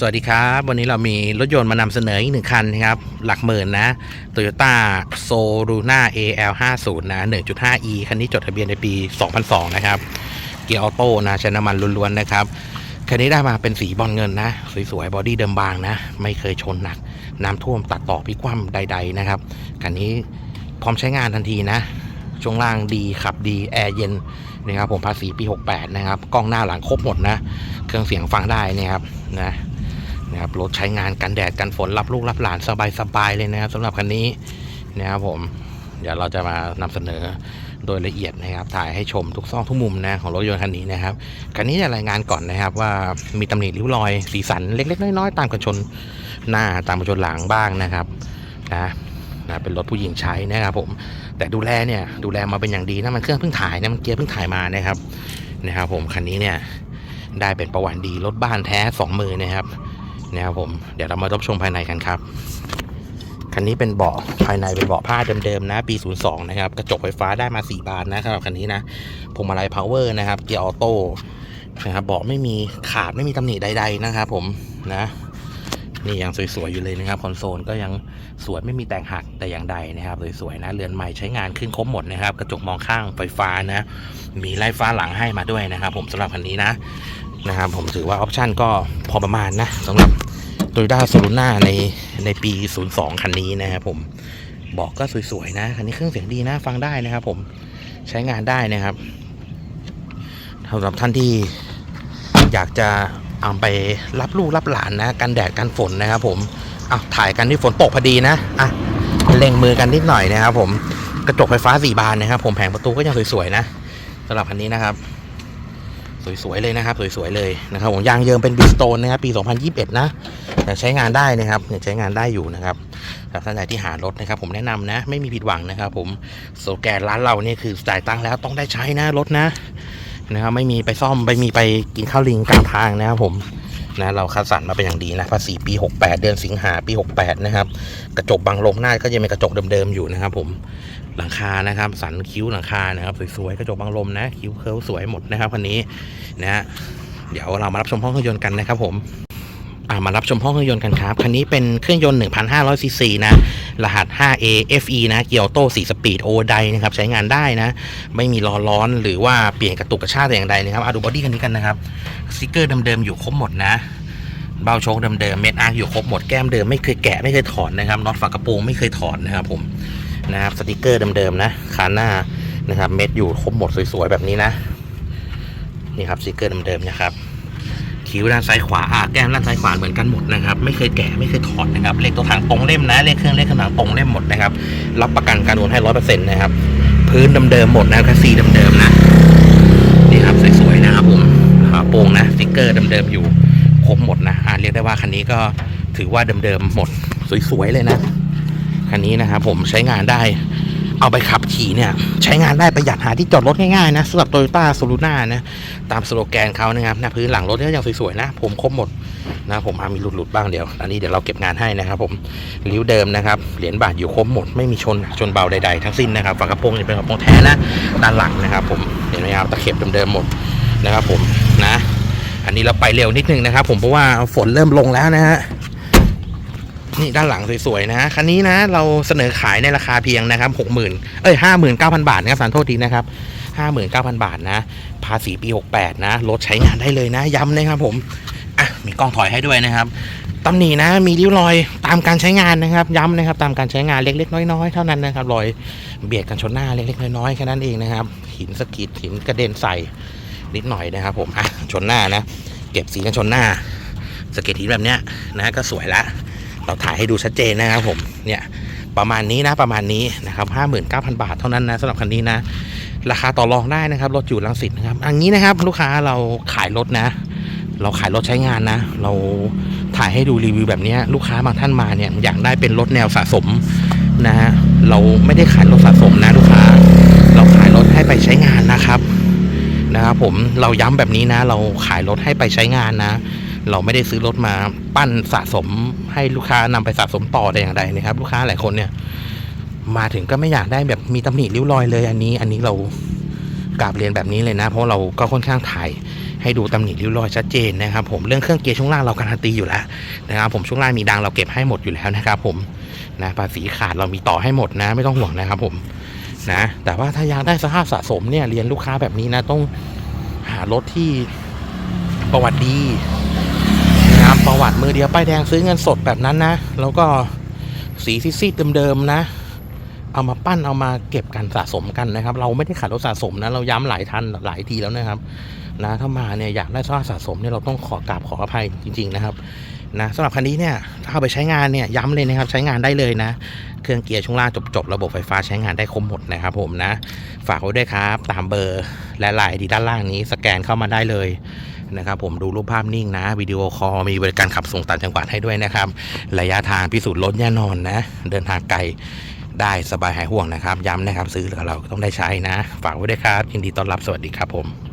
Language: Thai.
สวัสดีครับ วันนี้เรามีรถยนต์มานำเสนออีกหนึ่งคันนะครับ หลักหมื่นนะ Toyota s o l u n a AL50 นะ 1.5e คันนี้จดทะเบียนในปี 2002 นะครับ เกียร์ออโต้นะใช้น้ำมันล้วนๆนะครับ คันนี้ได้มาเป็นสีบอลเงินนะ สวยๆ บอดี้เดิมบางนะ ไม่เคยชนหนัก น้ำท่วมตัดต่อพิกคว่ำใด ๆ นะครับ คันนี้พร้อมใช้งานทันทีนะช่วงล่างดีขับดีแอร์เย็นนะครับผมภาษีปี 68 นะครับ กล้องหน้าหลังครบหมดนะ เครื่องเสียงฟังได้นะครับนะ นะครับรถใช้งานกันแดดกันฝนรับลูกรับหลานสบายๆเลยนะครับสำหรับคันนี้นะครับผมเดี๋ยวเราจะมานำเสนอโดยละเอียดนะครับถ่ายให้ชมทุกซอกทุกมุมนะของรถยนต์คันนี้นะครับคันนี้จะรายงานก่อนนะครับว่ามีตำหนิริ้วรอยสีสันเล็ก ๆ น้อยๆตามกันชนหน้าตามกันชนหลังบ้างนะครับนะนะเป็นรถผู้หญิงใช้นะครับผมแต่ดูแลเนี่ยดูแลมาเป็นอย่างดีนะมันเครื่องเพิ่งถ่ายนะมันเกียร์เพิ่งถ่ายมานะครับนะครับผมคันนี้เนี่ยได้เป็นประวัติดีรถบ้านแท้สองมือนะครับ นะครับผม เดี๋ยวเรามารับชมภายในกันครับ คันนี้เป็นเบาะภายในเป็นเบาะผ้าเดิมๆนะ ปี 02 นะครับ กระจกไฟฟ้าได้มา 4 บานนะสำหรับคันนี้นะพวงมาลัยพาวเวอร์นะครับ เกียร์ออโต้นะครับเบาะไม่มีขาดไม่มีตำหนิใด ๆ นะครับผมนะนี่ยังสวยๆอยู่เลยนะครับคอนโซลก็ยังสวยไม่มีแต่งหักแต่อย่างใดนะครับสวยๆนะเรือนใหม่ใช้งานขึ้นครบหมดนะครับ กระจกมองข้างไฟฟ้านะ มีไล่ฟ้าหลังให้มาด้วยนะครับ ผมสำหรับคันนี้นะ นะครับผมถือว่าออปชั่นก็พอประมาณนะสำหรับโตโยต้าโซลูน่าในในปี 02 คันนี้นะครับผมบอกก็สวยๆนะ คันนี้เครื่องเสียงดีนะ ฟังได้นะครับผมใช้งานได้นะครับสำหรับท่านที่อยากจะเอาไปรับลูกรับหลานนะกันแดดกันฝนนะครับผมเอาถ่ายกันที่ฝนตกพอดีนะอะเล็งมือกันนิดหน่อยนะครับผมกระจกไฟฟ้าสี่บานนะครับผมแผงประตูก็ยังสวยๆนะสำหรับคันนี้นะครับ สวยๆเลยนะครับ สวยๆเลยนะครับผมยางเยิมเป็นบิสโตนนะครับปี 2021 นะแต่ใช้งานได้นะครับเนี่ยใช้งานได้อยู่นะครับสำหรับท่านใดที่หารถนะครับผมแนะนำนะ ไม่มีผิดหวังนะครับ ผมโซแกนร้านเราเนี่ยคือจ่ายตังค์แล้วต้องได้ใช้นะรถนะนะครับไม่มีไปซ่อมไม่มีไปกินข้าวลิงกลางทางนะครับผมนะเราคัดสรรมาเป็นอย่างดีนะภาษีปี 68 เดือนสิงหาปี 68 นะครับ กระจกบังลมหน้าก็ยังเป็นกระจกเดิมๆอยู่นะครับผม หลังคานะครับ สันคิ้วหลังคานะครับสวยๆกระจกบังลมนะ คิ้วเคิร์ลสวยหมดนะครับคันนี้นะฮะเดี๋ยวเรามารับชมห้องเครื่องยนต์กันนะครับผมามารับชมห้องเครื่องยนต์กันครับ คันนี้เป็นเครื่องยนต์ 1,500 ซีซีนะ รหัส 5A FE นะ เกียร์โต้4สปีดโอไดนะครับ ใช้งานได้นะ ไม่มีล้อร้อนหรือว่าเปลี่ยนกระตุกกระชากแต่อย่างใดนะครับเอาดูบอดี้คันนี้กันนะครับ สติกเกอร์เดิมๆ อยู่ครบหมดนะ เบ้าโชคเดิมๆ เม็ดอาร์อยู่ครบหมด แก้มเดิมไม่เคยแกะไม่เคยถอนนะครับ น็อตฝากระโปรงไม่เคยถอนนะครับผม นะครับสติกเกอร์เดิมๆนะคานหน้านะครับ เม็ดอยู่ครบหมดสวยๆแบบนี้นะ นี่ครับสติกเกอร์เดิมๆนะครับคิ้วด้านซ้ายขวาอ่าแก้มด้านซ้ายขวาเหมือนกันหมดนะครับ ไม่เคยแกะไม่เคยถอดนะครับเลขตัวถังตรงเล่มนะเลขเครื่องเลขขนาดตรงเล่มหมดนะครับ รับประกันการโอนให้ร้อยเปอร์เซ็นต์นะครับ พื้นเดิมๆหมดนะคัสซีเดิมๆนะนี่ครับสวยๆนะครับผมฝาโป่งนะสติกเกอร์เดิมๆอยู่ครบหมดนะอ่าเรียกได้ว่าคันนี้ก็ถือว่าเดิมๆหมดสวยๆเลยนะ คันนี้นะครับผมใช้งานได้เอาไปขับขี่เนี่ย ใช้งานได้ประหยัดหาที่จอดรถง่ายๆนะสำหรับโตโยต้าโซลูน่านะตามสโลแกนเขานะครับหน้าพื้นหลังรถเนี่ยยังสวยๆนะ ผมครบหมดนะผมอามีหลุดๆบ้างเดี๋ยว อันนี้เดี๋ยวเราเก็บงานให้นะครับ ผมริ้วเดิมนะครับเหรียญบาทอยู่ครบหมดไม่มีชนชนเบาใดๆทั้งสิ้นนะครับฝากระโปรงจะเป็นกระโปรงแท้นะด้านหลังนะครับ ผมเห็นไหมครับตะเข็บเดิมๆหมดนะครับ ผมนะ อันนี้เราไปเร็วนิดนึงนะครับ ผมเพราะว่าฝนเริ่มลงแล้วนะฮะ นี่ด้านหลังสวยๆนะคันนี้นะเราเสนอขายในราคาเพียงนะครับหกหมื่นเอ้ยห้าหมื่นเก้าพันบาทนะครับสารโทษทีนะครับห้าหมื่นเก้าพันบาทนะ ภาษีปีหกแปดนะรถใช้งานได้เลยนะ ย้ำนะครับผมอะมีกล้องถอยให้ด้วยนะครับตำหนินะมีริ้วรอยตามการใช้งานนะครับย้ำนะครับตามการใช้งานเล็กๆ น้อยๆเท่านั้นนะครับรอยเบียดกันชนหน้าเล็กๆน้อยๆแค่นั้นเองนะครับ หินสกิดหินกระเด็นใส่นิดหน่อยนะครับ ผมอะชนหน้านะ เก็บสีกันชนหน้าสเก็ดหินแบบเนี้ยนะก็สวยละ เราถ่ายให้ดูชัดเจนนะครับผมเนี่ยประมาณนี้นะประมาณนี้นะครับห้าหมื่นเก้าพันบาทเท่านั้นนะสำหรับคันนี้นะ ราคาต่อรองได้นะครับรถอยู่ลังสิตนะครับอันนี้นะครับ ลูกค้าเราขายรถนะ เราขายรถใช้งานนะ เราถ่ายให้ดูรีวิวแบบนี้ลูกค้าบางท่านมาเนี่ยอยากได้เป็นรถแนวสะสมนะฮะเราไม่ได้ขายรถสะสมนะลูกค้า เราขายรถให้ไปใช้งานนะครับนะครับผมเราย้ำแบบนี้นะ เราขายรถให้ไปใช้งานนะ เราไม่ได้ซื้อรถมาปั้นสะสมให้ลูกค้านำไปสะสมต่อแต่อย่างใดนะครับ ลูกค้าหลายคนเนี่ย มาถึงก็ไม่อยากได้แบบมีตำหนิริ้วรอยเลย อันนี้ อันนี้เรากราบเรียนแบบนี้เลยนะ เพราะเราก็ค่อนข้างถ่ายให้ดูตำหนิริ้วรอยชัดเจนนะครับ ผมเรื่องเครื่องเกียร์ช่วงล่างเราการันตีอยู่แล้วนะครับ ผมช่วงล่างมีดังเราเก็บให้หมดอยู่แล้วนะครับ ผมนะภาษีขาดเรามีต่อให้หมดนะ ไม่ต้องห่วงนะครับ ผมนะแต่ว่าถ้าอยากได้สภาพสะสมเนี่ยเรียนลูกค้าแบบนี้นะต้องหารถที่ประวัติดี นะครับประวัติมือเดียวป้ายแดงซื้อเงินสดแบบนั้นนะ แล้วก็สีซีดๆเดิมๆนะ เอามาปั้นเอามาเก็บกันสะสมกันนะครับ เราไม่ได้ขายรถสะสมนะ เราย้ำหลายทันหลายทีแล้วนะครับ นะถ้ามาเนี่ยอยากได้สภาพสะสมเนี่ยเราต้องขอกราบขออภัยจริง ๆ นะครับนะสำหรับคันนี้เนี่ยถ้าเอาไปใช้งานเนี่ยย้ำเลยนะครับ ใช้งานได้เลยนะ เครื่องเกียร์ช่วงล่างจบๆระบบไฟฟ้าใช้งานได้ครบหมดนะครับ ผมนะ ฝากไว้ด้วยครับ ตามเบอร์และไลน์ที่ด้านล่างนี้สแกนเข้ามาได้เลย นะครับผมดูรูปภาพนิ่งนะวิดีโอคอลมีบริการขับส่งต่างจังหวัดให้ด้วยนะครับ ระยะทางพิสูจน์รถแน่นอนนะ เดินทางไกลได้สบายหายห่วงนะครับ ย้ำนะครับ ซื้อกับเราต้องได้ใช้นะ ฝากไว้ด้วยครับยินดีต้อนรับสวัสดีครับผม